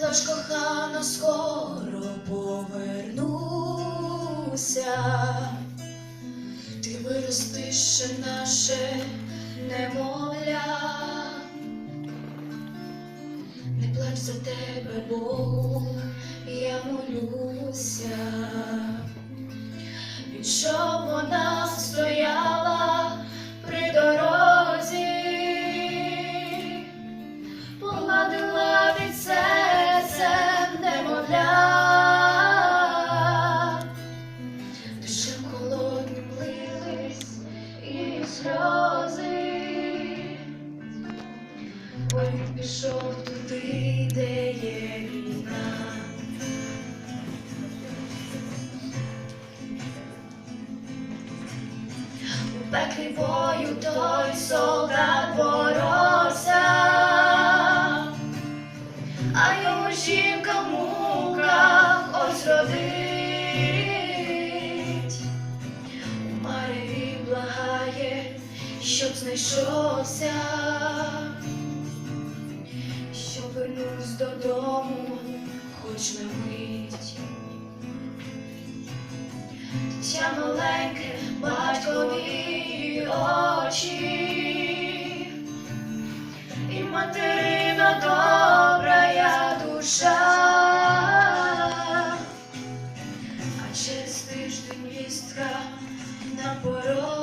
Пробач, кохана, скоро повернуся. Ти виростиш ще наше немовля. Не плач за тебе, Богу, я молюся. Сльози. Ой, він пішов туди, де є війна. У пеклі бою той солдат боровся, а його жінка в муках ось родить. благає, щоб знайшовся, щоб вернувся додому, хоч на мить. Дитя маленьке батькові очі і материна добра я душа. через тиждень вістка на порог.